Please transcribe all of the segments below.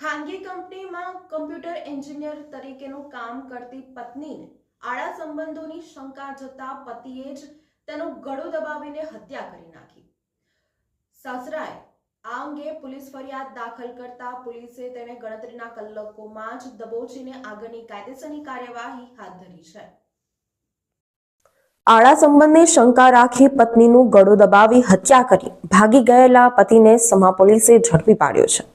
ખાનગી કંપનીમાં computer engineer તરીકેનું કામ કરતી પત્નીને આડા સંબંધોની શંકા જતા પતિએ જ તેનો ગળો દબાવીને હત્યા કરી નાખી. સાસરાએ આ અંગે પોલીસ ફરિયાદ દાખલ કરતા પોલીસે તેને ગણતરીના કલાકોમાં જ દબોચીને આગળની કાયદેસરની કાર્યવાહી હાથ ધરી છે. આડા સંબંધની શંકા રાખી પત્નીનું ગળું દબાવી હત્યા કરી ભાગી ગયેલા પતિને સમા પોલીસે ઝડપી પાડ્યો છે.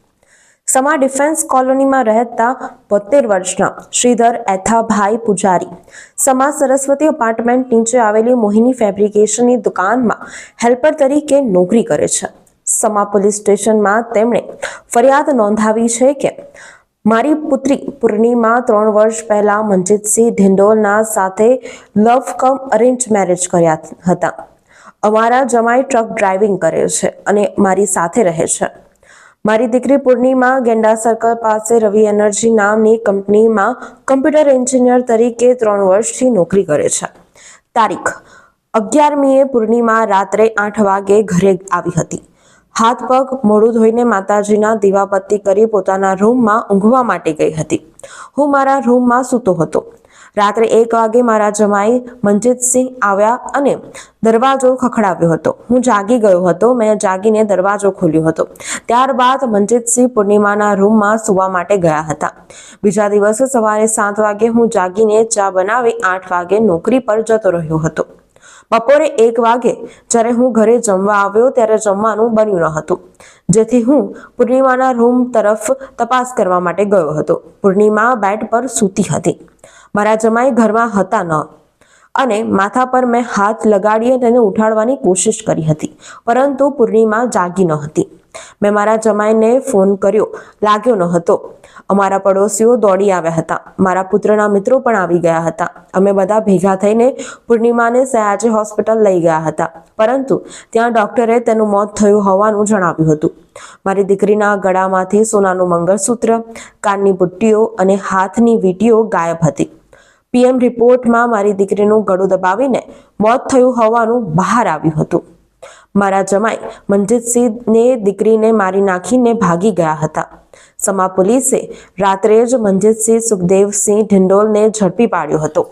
સમા ડિફેન્સ કોલોનીમાં રહેતા બોતેર વર્ષના શ્રીધર એથાભાઈ પૂજારી. સમા સરસ્વતી અપાર્ટમેન્ટ નીચે આવેલી મોહિની ફેબ્રિકેશનની દુકાનમાં હેલ્પર તરીકે નોકરી કરે છે. સમા પોલીસ સ્ટેશનમાં તેમણે ફરિયાદ નોંધાવી છે કે, મારી પુત્રી પૂર્ણિમા ત્રણ વર્ષ પહેલા મનજીતસિંહ ઢિંડોલના સાથે લવ કમ અરેન્જ મેરેજ કર્યા હતા. અમારા જમાઈ ટ્રક ડ્રાઇવિંગ કરે છે અને મારી સાથે રહે છે. મારી દીકરી પૂર્ણિમા ગેંડા સર્કલ પાસે રવિ એનર્જી નામની કંપનીમાં કમ્પ્યુટર એન્જિનિયર તરીકે ત્રણ વર્ષથી નોકરી કરે છે. તારીખ, અગિયારમીએ પૂર્ણિમા રાત્રે આઠ વાગે ઘરે આવી હતી. હાથ પગ, મોઢું ધોઈને માતાજીના દીવાબત્તી કરી પોતાના રૂમમાં ઊંઘવા માટે ગઈ હતી. હું મારા રૂમમાં સૂતો હતો. રાત્રે એક વાગે મારા જમાઈ મનજીતસિંહ આવ્યા અને દરવાજો ખખડાવ્યો હતો. હું જાગી ગયો હતો. મેં જાગીને દરવાજો ખોલ્યો હતો. ત્યારબાદ મનજીતસિંહ પૂર્ણિમાના રૂમમાં સુવા માટે ગયા હતા. બીજા દિવસે સવારે સાત વાગે હું જાગીને ચા બનાવી આઠ વાગે નોકરી પર જતો રહ્યો હતો. બપોરે એક વાગે જ્યારે હું ઘરે જમવા આવ્યો ત્યારે જમવાનું બન્યું ન હતું. જેથી હું પૂર્ણિમાના રૂમ તરફ તપાસ કરવા માટે ગયો હતો. પૂર્ણિમા બેડ પર સૂતી હતી. મારા જમાઈ ઘરમાં હતા ન. અને માથા પર મેં હાથ લગાડીને તેને ઉઠાડવાની કોશિશ કરી હતી, પરંતુ પૂર્ણિમા જાગી ન હતી મેં મારા જમાઈને ફોન કર્યો, લાગ્યો ન હતો અમારા પડોશીઓ દોડી આવ્યા હતા. મારા પુત્રના મિત્રો પણ આવી ગયા હતા. અમે બધા ભેગા થઈને પૂર્ણિમાને સયાજી હોસ્પિટલ લઈ ગયા હતા. પરંતુ ત્યાં ડોક્ટરે તેનું મોત થયું હોવાનું જણાવ્યું હતું. મારી દીકરીના ગળામાંથી સોનાનું મંગળસૂત્ર, કાનની બુટ્ટીઓ અને હાથની વીંટીઓ ગાયબ હતી. પીએમ રિપોર્ટમાં મારી દીકરીનું ગળું દબાવીને મોત થયું હોવાનું બહાર આવ્યું હતું. મારા જમાઈ મનજીતસિંહને દીકરીને મારી નાખીને ભાગી ગયા હતા. સમા પોલીસે રાત્રે જ મનજીતસિંહ, સુખદેવસિંહ ઢિંડોલને ઝડપી પાડ્યો હતો.